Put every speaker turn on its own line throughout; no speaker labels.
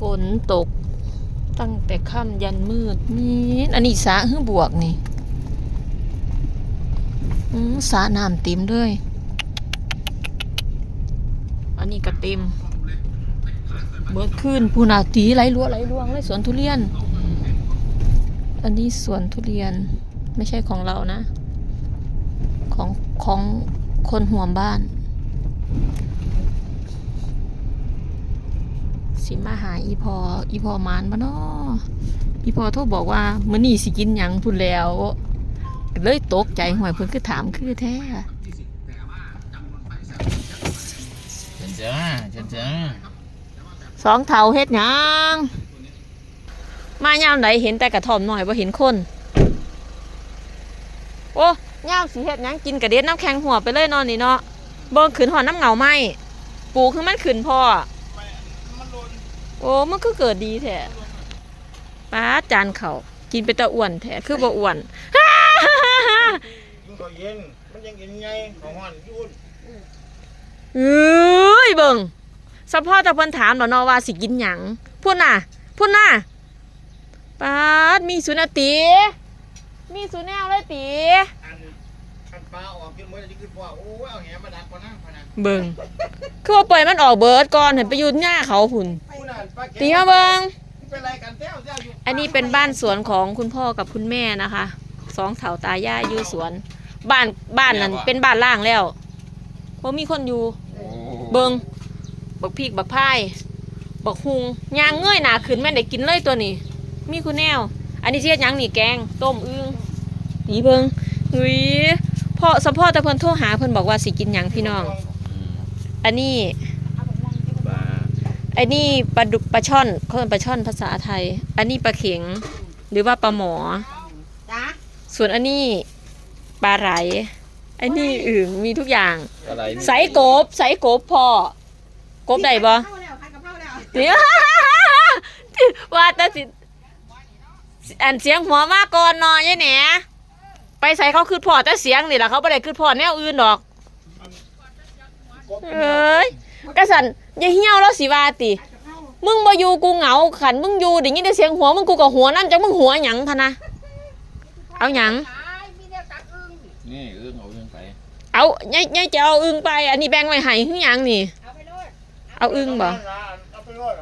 ฝนตก ตั้งแต่ค่ำยันมืดนี่อันนี้สาหือบวกนี่สาน้ำเต็มเลยอันนี้ก็เต็ม เบิดขึ้นพูนาตีไหลลวไหลลวงเลยสวนทุเรียน อันนี้สวนทุเรียนไม่ใช่ของเรานะ ของของคนห่วมบ้าน สิมาหาอีพออีพอมานบ่เนาะอีพอโทรบอกว่ามื้อนี้สิกินหยังพุ่นแล้ว เลยตกใจหวยเพิ่นคือถามคือแท้
เชิญจ้าเชิญจ้า
สองเท่าเฮ็ดหยังมายามไหนเห็นแต่กระท่อมหน่อยบ่เห็นคน โอ้ยามสิเฮ็ดหยังกินกระเด็ดน้ำแข็งหัวไปเลยนอนนี่เนาะเบิ่งขึ้นหอน้ำเหงาไหมปูคือมันขึ้นพ่อ โอ้มันก็เกิดดีแท้ป้าดจานเขาวกินไปตะอ้วนแท้คือบ่อ้วน
ยิ่งก็เย็นมันยังเย็นไงของห้อนยุ่น
เอ้ยเบิ่งสะพ่อตะเพิ่นถามแล้วเนาะว่าสิกินหยังพุ่นน่ะพุ่นน่ะป้าดมีสุนาตีมีสุแนวเลยตี
อันอันปลาออกกินเมื่อไหร่ที่คือพ่อโอ้ยเอาแหมาดักมานั่งพะนะ
เบิ่งคือว่าปล่อยมันออกเบิดก่อนเห็นไปอยืนหญ้าเขาพุ่น ตีมาเบิ่ง
เป็นไรกันแต้วแต้วอยู่
อันนี้เป็นบ้านสวนของคุณพ่อกับคุณแม่นะคะสองเถาตายายอยู่สวน บ้านบ้านนั้นเป็นบ้านล่างแล้วเพราะมีคนอยู่ เบิงบักพริกบักพายบักฮุงยางเงยหนาขึ้นแม่นได้กินเลยตัวนี้ มีคุณแนว อันนี้เชียดหยังนี่แกง ต้มอึ้งนีเบิงหุยพ่อสะพ่อแต่เพิ่นโทรหาเพิ่นบอกว่าสิกินหยังพี่น้อง อันนี้
ปลา
อันนี้ปลาดุกปลาช่อนเขาเป็นปลาช่อนภาษาไทย อันนี้ปลาเข็ง หรือว่าปลาหมอ
จ้า
ส่วนอันนี้ปลาไหลอันนี้อึ่งมีทุกอย่าง
อะไร
ใส่กบใส่กบพ่อกบได้บ่
เข้าแล้วพันกับเข้าแล้ว
เดี๋ยว ว่าแต่สิอันเสียงหัวมาก่อนเนอยายแหนไปใส่เขาคือพอแต่เสียงนี่แหละเขาไม่ได้คือพอแนวอื่นดอก เอ้ย กระสันอย่าเหี่ยวแล้วสิว่าติ มึงบ่อยู่กูเหงาขันมึงอยู่ด้ยินแต่เสียงหัวมึงกูก็หัวนั่นจังมึงหัวหยังพะนะ เอาหยัง
นี่
เอื้องเอาเอื้องไป
เอายายยายจะเอาอึ้งไป อันนี้แบ่งไว้ให้คือหยังนี่
เอา
อึ้งบ่
เอาไปรอด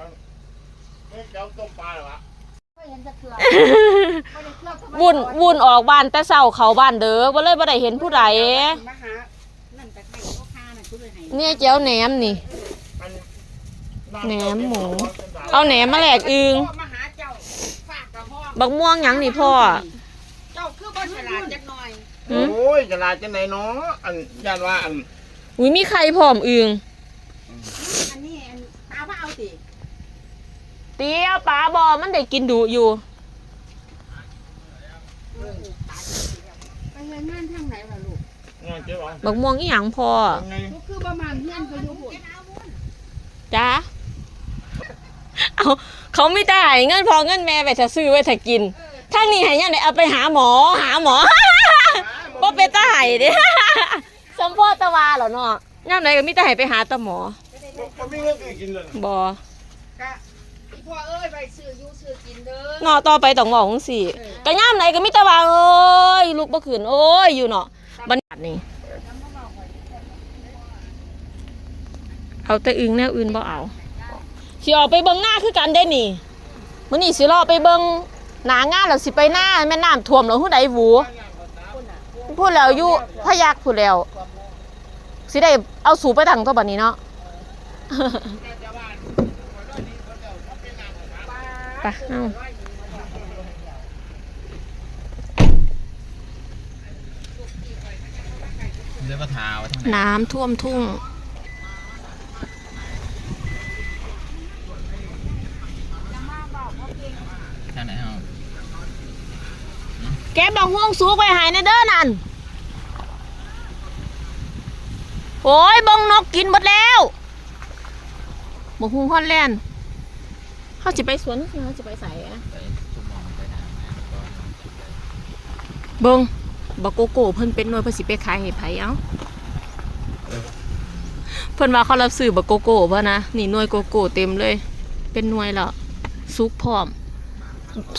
นี่เจ้าต้มปลาเหรอวะ
วุ่นวุ่นออกบ้านแต่เช้าเขาบ้านเด้อบ่เลยบ่ได้เห็นผู้ใด
มาหานั่นตะไคร้โคคาน่ะชุด เลยให้
เนี่ยเจ้าแหนมนี่
อัน
แหนมหมู เอาแหนมมาแลกอึง
มาหาเจ้าฝากกับห้อง
บักม่วงหยังนี่พ่อ
เจ้าคือบ่ฉลาดจักหน่อย
หืม
โอ้ยจะลาจังไหนเนาะอันย่านว่าอัน
อุ้ยมีใครพร้อมอึง
อันนี้อันตาว่าเอาติ
เตี้ยปลาบ่มันได้กินดุอยู่
ไปเฮ็ดงานทางไหนล่ะลูก
งานเจ้าหรอ
บักม่วงอีหยังพอ
คือประมาณเฮียนก็อยู่พุ่น
จ้าเอาเขาไม่ได้เงินพอเงินแม่ไปถ้าซื้อไว้ถ้ากินถ้านี่ห้ยังไงเอาไปหาหมอหาหมอบ่เป็นตาไห้เด้สมพ่อตะวาเหรอเนาะย่ำไหนก็มีแต่ให้ไปหาตาหมอ
ก็ไม่เงินกินเลย
บ่
กะอีพ่อเอ้ยไปซื้ออยู่ซื้อกินเด้อ
เนาะต่อไปต้องบอกจังซี่ก็ย่ำไหนก็มีแต่ว่าโอ้ยลูกบ่ขึ้นโอ้ยอยู่เนาะ บัดนี้เอาแต่อึงแนวอื่นบ่เอาสิออกไปเบิ่งหน้าคือกันได้นี่มื้อนี้สิรอไปเบิ่งหน้างานแล้วสิไปหน้าแม่น้ำท่วมแล้วฮู้ใดหวูพูดแล้วอยู่พะยักพูดแล้วสิได้เอาสูไปตั้งตัวบัดนี้เนาะไปเอา
เรือมาทาไว้ทั้งไหน
น้ำท่วมทุ่ง
ทางไหนเอา
แกบดอกห่วงสูกไปหายในเด้อนั่น โอ้ยเบงนกกินหมดแล้วบกฮุงฮอนแลนด์เขาจะไปสวนเขาจะไปใส่อะ
ไปทุกมองไปทางไหนก็
เบิง บักโกโก้เพิ่นเป็นหน่วยเพิ่นสิไปขายให้ไผเอ้าเพิ่นว่าเขารับซื้อบักโกโก้ป่ะนะนี่หน่วยโกโก้เต็มเลย เป็นหน่วยแล้วซุกพร้อม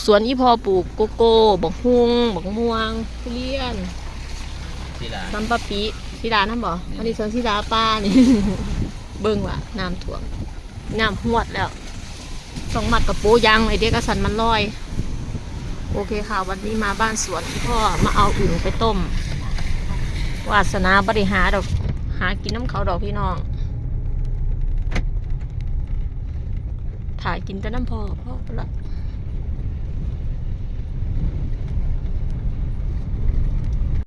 สวนอีพอปลูกโกโก้บักฮุงบักม่วงทุเรียน
ที่ร้าน
ซัมปะปีสีดาน้ำบ่อันนี้สวนสีดาป้านี่เบิ่งว่ะน้ำท่วมน้ำหวดแล้วต้องมัดกับโป้ยางไอเด็กกระสันมันลอย โอเคค่ะ วันนี้มาบ้านสวนพ่อมาเอาอึ่งไปต้ม วาสนาบริหารดอก หากินน้ำเขาดอกพี่น้อง ถ่ายกินแต่น้ำพอพ่อละ